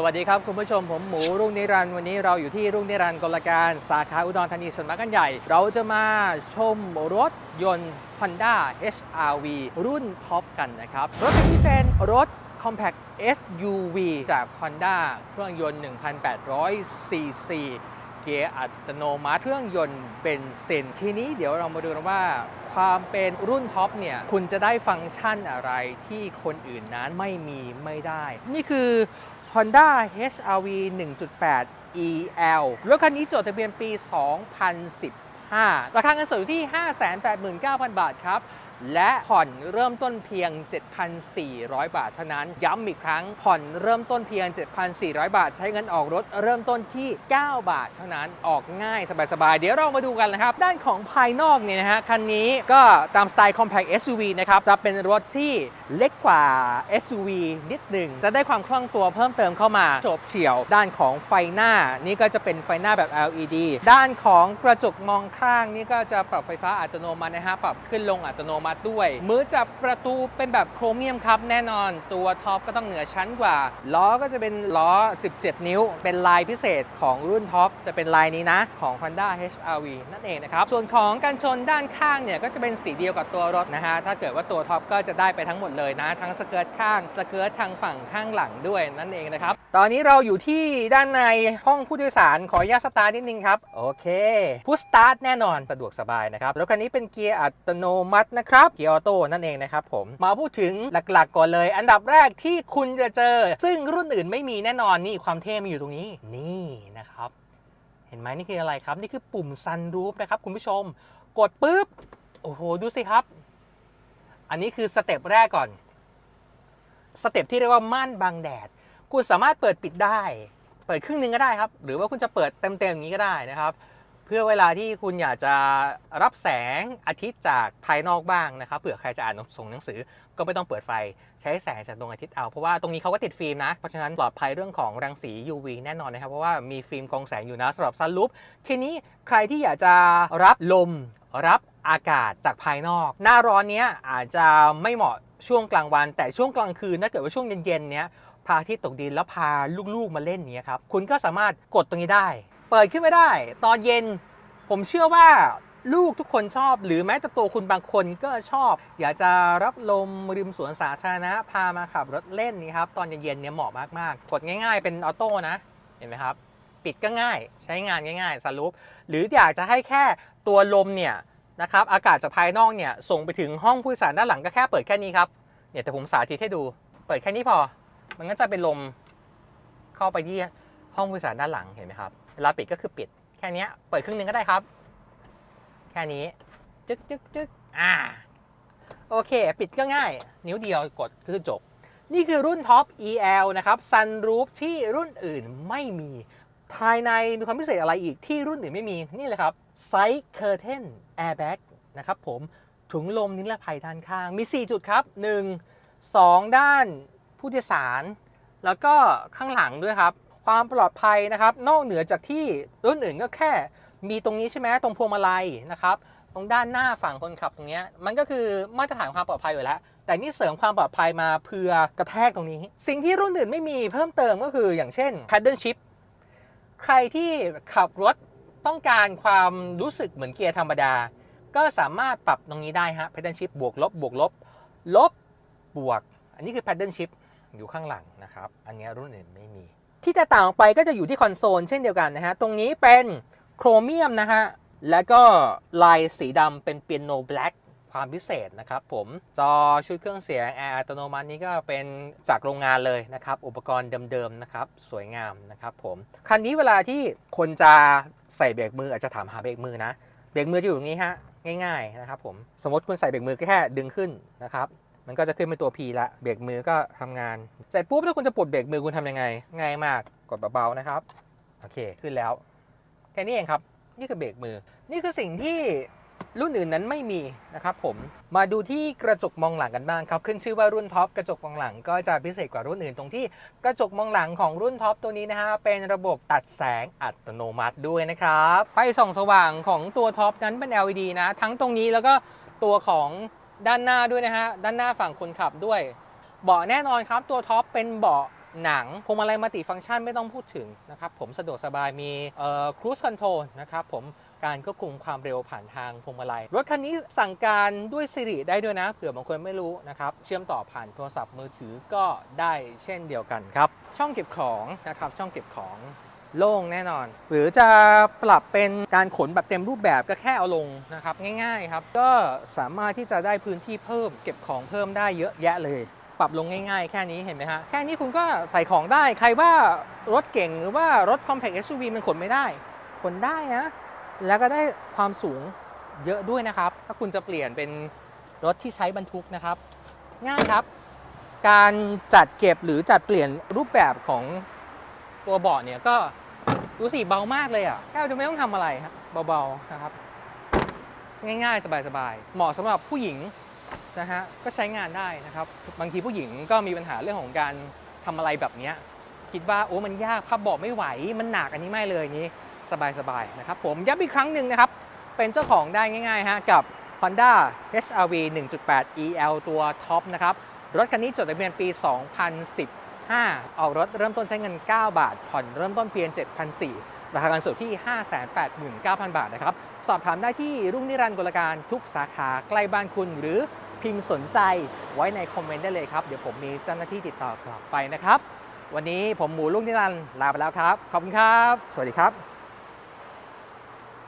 สวัสดีครับ คุณผู้ชมผมหมูรุ่งนิรันดร์วันนี้เราอยู่ที่รุ่งนิรันดร์กลการสาขาอุดรธานีสวนมักันใหญ่ เราจะมาชมรถยนต์ Honda HRV รุ่นท็อปกันนะครับ รถคันนี้เป็นรถ Compact SUV จาก Honda เครื่องยนต์ 1,800 cc เกียร์อัตโนมัติเครื่องยนต์เบนซินทีนี้เดี๋ยวเรามาดูกันว่าความเป็นรุ่นท็อปเนี่ย คุณจะได้ฟังก์ชันอะไรที่คนอื่นนั้นไม่มีไม่ได้ นี่คือ Honda HRV 1.8 EL รถคันนี้จดทะเบียนปี 2015ราคาเงินสดอยู่ที่ 589,000 บาทครับ และผ่อนเริ่มต้นเพียง 7,400 บาทเท่านั้น ย้ำอีกครั้ง ผ่อนเริ่มต้นเพียง 7,400 บาท ใช้เงินออกรถเริ่มต้นที่ 9 บาทเท่านั้น ออกง่ายสบายๆ เดี๋ยวเรามาดูกันนะครับ ด้านของภายนอกเนี่ยนะฮะ คันนี้ก็ตามสไตล์ compact SUV นะครับ จะเป็นรถที่เล็กกว่า SUV นิดหนึ่ง จะได้ความคล่องตัวเพิ่มเติมเข้ามาโฉบเฉี่ยว ด้านของไฟหน้า นี่ก็จะเป็นไฟหน้าแบบ LED ด้านของกระจกมองข้างนี่ก็จะปรับไฟฟ้าอัตโนมัตินะฮะ ปรับขึ้นลงอัตโนมัติด้วย มือจับประตูเป็นแบบโครเมียมครับแน่นอน ตัวท็อปก็ต้องเหนือชั้นกว่า ล้อก็จะเป็นล้อ 17 นิ้ว เป็นลายพิเศษของรุ่นท็อปจะเป็นลายนี้นะ ของ Honda HRV นั่นเองนะครับ ส่วนของกันชนด้านข้างเนี่ยก็จะเป็นสีเดียวกับตัวรถนะฮะ ถ้าเกิดว่าตัวท็อปก็จะได้ไปทั้งหมดเลยนะ ทั้งสเกิร์ตข้าง สเกิร์ตทางฝั่งข้างหลังด้วยนั่นเองนะครับ ตอนนี้เราอยู่ที่ด้านในห้องผู้โดยสารขออนุญาตสตาร์ทนิดนึงครับ โอเคพุชสตาร์ทแน่นอนสะดวกสบายนะครับรถคันนี้เป็นเกียร์อัตโนมัตินะครับเกียร์ออโต้นั่นเองนะครับผมมาพูดถึงหลักๆ ก่อนเลย อันดับแรกที่คุณจะเจอ ซึ่งรุ่นอื่นไม่มีแน่นอนนี่ความเท่มันอยู่ตรงนี้นี่นะครับเห็นไหมนี่คืออะไรครับ นี่คือปุ่ม sunroof นะครับคุณผู้ชม กดปุ๊บโอ้โหดูสิครับ อันนี้คือสเต็ปแรกก่อนสเต็ปที่เรียกว่าม่านบังแดด คุณสามารถเปิดปิดได้ เปิดครึ่งนึงก็ได้ครับ หรือว่าคุณจะเปิดเต็มๆอย่างนี้ก็ได้นะครับ เพื่อเวลาที่คุณอยากจะรับแสงอาทิตย์จากภายนอกบ้างนะครับเผื่อใครจะอ่านส่งหนังสือก็ไม่ต้องเปิดไฟใช้แสงจากดวงอาทิตย์เอาเพราะว่าตรงนี้เขาก็ติดฟิล์มนะเพราะฉะนั้นปลอดภัยเรื่องของรังสี UV แน่นอนนะครับเพราะว่ามีฟิล์มกรองแสงอยู่นะสำหรับซันลูปทีนี้ใครที่อยากจะรับลมรับอากาศจากภายนอก หน้าร้อนเนี้ยอาจจะไม่เหมาะ ช่วงกลางวัน แต่ช่วงกลางคืนถ้าเกิดว่าช่วงเย็นๆเนี้ยพระอาทิตย์ตกดินแล้วพาลูกๆมาเล่นเนี้ยครับคุณก็สามารถกดตรงนี้ได้ เปิดขึ้นไม่ได้ ตอนเย็น ผมเชื่อว่าลูกทุกคนชอบ หรือแม้แต่ตัวคุณบางคนก็ชอบ อยากจะรับลมริมสวนสาธารณะพามาขับรถเล่นนี่ครับตอนเย็นๆเนี่ยเหมาะมากๆ กดง่าย ๆ เป็นออโต้นะเห็นไหมครับ ปิดก็ง่ายใช้งานง่าย ๆสรุปหรืออยากจะให้แค่ตัวลมเนี่ย นะครับอากาศจากภายนอกเนี่ยส่งไปถึงห้องผู้โดยสารด้านหลังก็แค่เปิดแค่นี้ครับเนี่ยแต่ผมสาธิตให้ดู เปิดแค่นี้พอ มันก็จะเป็นลมเข้าไปที่ห้องผู้โดยสารด้านหลังเห็นไหมครับเวลาปิดก็คือปิดแค่นี้เปิดครึ่งนึงก็ได้ครับ แค่นี้จึ๊กจึ๊กจึ๊กอ่าโอเค ปิดก็ง่าย นิ้วเดียวกดคือจบ นี่คือรุ่นท็อป EL นะครับ Sunroof ที่รุ่นอื่นไม่มีภายในมีความพิเศษอะไรอีกที่รุ่นอื่นไม่มีนี่เลยครับ Side Curtain Airbag นะครับผมถุงลมนิรภัยด้านข้าง มี 4 จุดครับ 1 2 ด้านผู้โดยสาร แล้วก็ข้างหลังด้วยครับ ความปลอดภัยนะครับ นอกเหนือจากที่รุ่นอื่นก็แค่ มีตรงนี้ใช่ไหมตรงพวงมาลัยนะครับ ตรงด้านหน้าฝั่งคนขับตรงเนี้ยมันก็คือมาตรฐานความปลอดภัยอยู่แล้ว แต่นี่เสริมความปลอดภัยมาเพื่อกระแทกตรงนี้ สิ่งที่รุ่นอื่นไม่มีเพิ่มเติมก็คืออย่างเช่น paddle shift ใครที่ขับรถ ต้องการความรู้สึกเหมือนเกียร์ธรรมดา ก็สามารถปรับตรงนี้ได้ฮะ paddle shift บวกลบบวกลบ ลบบวก อันนี้คือ paddle shift อยู่ข้างหลังนะครับ อันนี้รุ่นอื่นไม่มี ที่แตกต่างออกไปก็จะอยู่ที่คอนโซลเช่นเดียวกันนะฮะ ตรงนี้เป็นโครเมียมนะฮะ แล้วก็ลายสีดำเป็นเปียโนแบล็ก ความพิเศษนะครับผมจอชุดเครื่องเสียงแอร์อัตโนมัตินี้ก็เป็นจากโรงงานเลยนะครับ อุปกรณ์เดิมๆนะครับ สวยงามนะครับผม คันนี้เวลาที่คนจะใส่เบรกมืออาจจะถามหาเบรกมือนะเบรกมือจะอยู่ตรงนี้ฮะง่ายๆนะครับผมสมมติคุณใส่เบรกมือแค่ดึงขึ้นนะครับมันก็จะขึ้นเป็นตัว P ละเบรกมือก็ทำงานเสร็จปุ๊บถ้าคุณจะปลดเบรกมือคุณทำยังไง ง่ายมากกดเบาๆนะครับโอเคขึ้นแล้วแค่นี้เองครับ นี่คือเบรกมือ นี่คือสิ่งที่ รุ่นอื่นนั้นไม่มีนะครับผมมาดูที่กระจกมองหลังกันบ้างครับขึ้นชื่อว่ารุ่นท็อปกระจกมองหลังก็จะพิเศษกว่ารุ่นอื่นตรงที่กระจกมองหลังของรุ่นท็อปตัวนี้นะฮะเป็นระบบตัดแสงอัตโนมัติด้วยนะครับไฟส่องสว่างของตัวท็อปนั้นเป็น LED นะ ทั้งตรงนี้แล้วก็ตัวของด้านหน้าด้วยนะฮะด้านหน้าฝั่งคนขับด้วย เบาะแน่นอนครับตัวท็อปเป็นเบาะ หนังพวงมาลัยมัลติฟังก์ชันไม่ต้องพูดถึงนะครับผมสะดวกสบายมีครู i คอนโทรลนะครับผมการควบคุมความเร็วผ่านทางพวงมาลัย รถคันนี้สั่งการด้วย Siri ได้ด้วยนะ เผื่อบางคนไม่รู้นะครับ เชื่อมต่อผ่านโทรศัพท์มือถือก็ได้เช่นเดียวกันครับ ช่องเก็บของนะครับช่องเก็บของโล่งแน่นอน หรือจะปรับเป็นการขนแบบเต็มรูปแบบก็แค่เอาลงนะครับ ง่ายๆครับ ก็สามารถที่จะได้พื้นที่เพิ่ม เก็บของเพิ่มได้เยอะแยะเลย ปรับลงง่ายๆ แค่นี้เห็นไหมฮะ แค่นี้คุณก็ใส่ของได้ ใครว่ารถเก่งหรือว่ารถ compact SUV มันขนไม่ได้ ขนได้นะ แล้วก็ได้ความสูงเยอะด้วยนะครับ ถ้าคุณจะเปลี่ยนเป็นรถที่ใช้บรรทุกนะครับ ง่ายครับ การจัดเก็บหรือจัดเปลี่ยนรูปแบบของตัวเบาะเนี่ยก็ดูสิเบามากเลยอะแทบจะไม่ต้องทำอะไรครับเบาๆนะครับ ง่ายๆ สบายๆ เหมาะสำหรับผู้หญิง นะฮะก็ใช้งานได้นะครับ บางทีผู้หญิงก็มีปัญหาเรื่องของการทำอะไรแบบนี้คิดว่าโอ้มันยากพับเบาะไม่ไหวมันหนักอันนี้ไม่เลยอย่างนี้สบายๆนะครับผมย้ำอีกครั้งหนึ่งนะครับ เป็นเจ้าของได้ง่ายๆฮะกับ Honda HRV 1.8 EL ตัวท็อปนะครับ รถคันนี้จดทะเบียนปี 2010 5เอารถเริ่มต้นใช้เงิน 9 บาท ผ่อนเริ่มต้นเพียง7,400ราคาการสุดที่ 589,000 บาทนะครับ สอบถามได้ที่รุ่งนิรันดร์กลการทุกสาขาใกล้บ้านคุณ หรือพิมพ์สนใจไว้ในคอมเมนต์ได้เลยครับ เดี๋ยวผมมีเจ้าหน้าที่ติดต่อกลับไปนะครับ วันนี้ผมหมูรุ่งนิรันดร์ลาไปแล้วครับ ขอบคุณครับ สวัสดีครับ